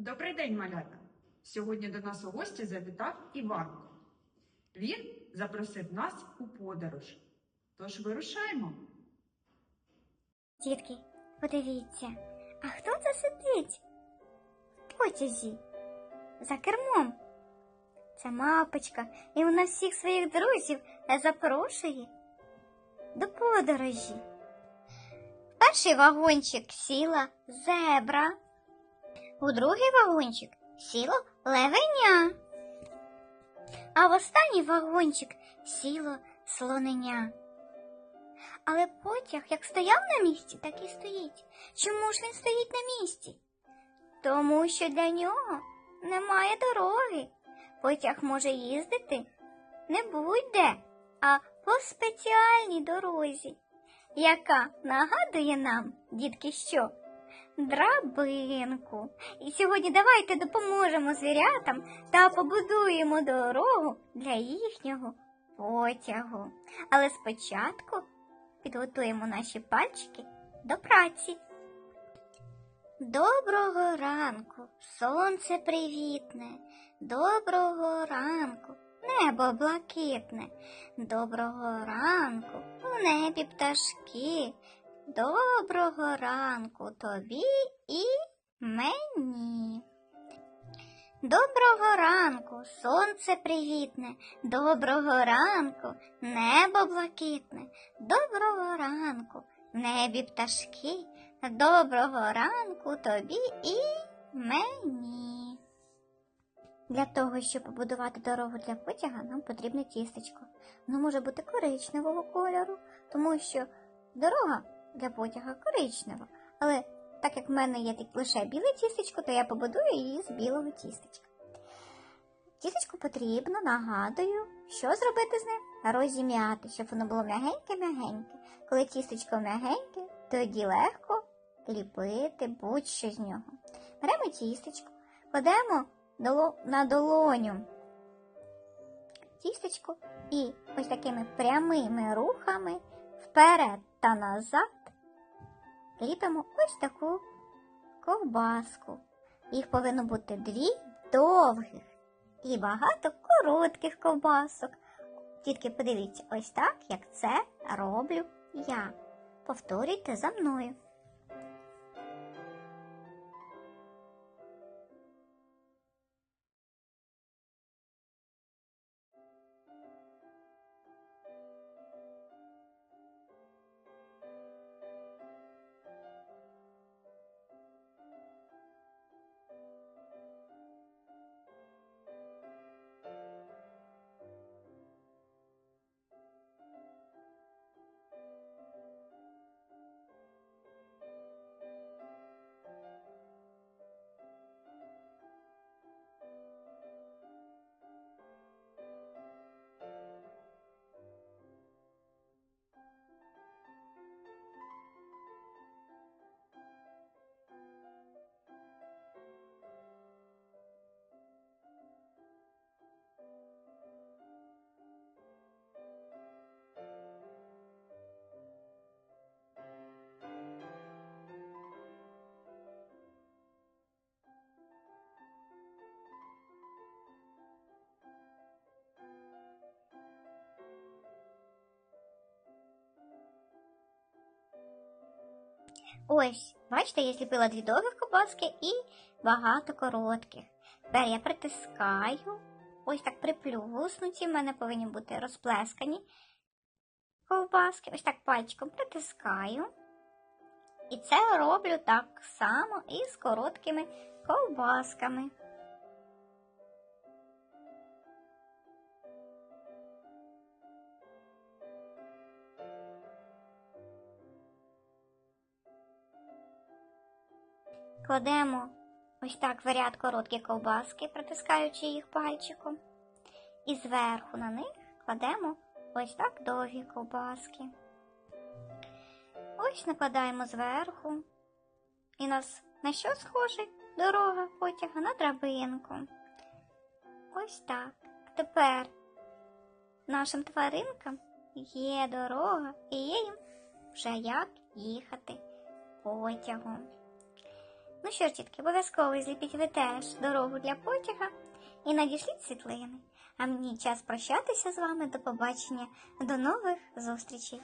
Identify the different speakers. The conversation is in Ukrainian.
Speaker 1: Добрий день, малята! Сьогодні до нас у гості завітав Іванко. Він запросив нас у подорож. Тож вирушаємо.
Speaker 2: Дітки, подивіться, а хто це сидить в потязі за кермом? Це мапочка, і вона всіх своїх друзів запрошує до подорожі. В перший вагончик сіла зебра, у другий вагончик сіло левеня, а в останній вагончик сіло слоненя. Але потяг як стояв на місці, так і стоїть. Чому ж він стоїть на місці? Тому що для нього немає дороги. Потяг може їздити не будь-де, а по спеціальній дорозі, яка нагадує нам, дітки, що? Драбинку. І сьогодні давайте допоможемо звірятам та побудуємо дорогу для їхнього потягу. Але спочатку підготуємо наші пальчики до праці. Доброго ранку, сонце привітне, доброго ранку, небо блакитне, доброго ранку, у небі пташки, доброго ранку тобі і мені. Доброго ранку, сонце привітне, доброго ранку, небо блакитне, доброго ранку, небі пташки, доброго ранку тобі і мені. Для того, щоб побудувати дорогу для потяга, нам потрібне тістечко. Воно може бути коричневого кольору, тому що дорога для потяга коричнева. Але так як в мене є лише біле тістечко, то я побудую її з білого тістечка. Тістечко потрібно, нагадую, що зробити з ним? Розім'яти, щоб воно було м'ягеньке-м'ягеньке. Коли тістечко м'ягеньке, тоді легко ліпити будь-що з нього. Беремо тістечко, кладемо на долоню тістечко і ось такими прямими рухами вперед та назад ліпимо ось таку ковбаску. Їх повинно бути дві довгих і багато коротких ковбасок. Тільки подивіться, ось так, як це роблю я. Повторюйте за мною. Ось, бачите, я зліпила дві довгих ковбаски і багато коротких. Тепер я притискаю, ось так приплюснуті, в мене повинні бути розплескані ковбаски. Ось так пальчиком притискаю. І це роблю так само і з короткими ковбасками. Кладемо ось так в ряд короткі ковбаски, притискаючи їх пальчиком. І зверху на них кладемо ось так довгі ковбаски. Ось накладаємо зверху. І нас на що схоже дорога потяга на драбинку. Ось так. Тепер нашим тваринкам є дорога і є їм вже як їхати потягом. Ну що ж, тітки, обов'язково зліпіть ви теж дорогу для потяга і надішліть світлини. А мені час прощатися з вами. До побачення, до нових зустрічей.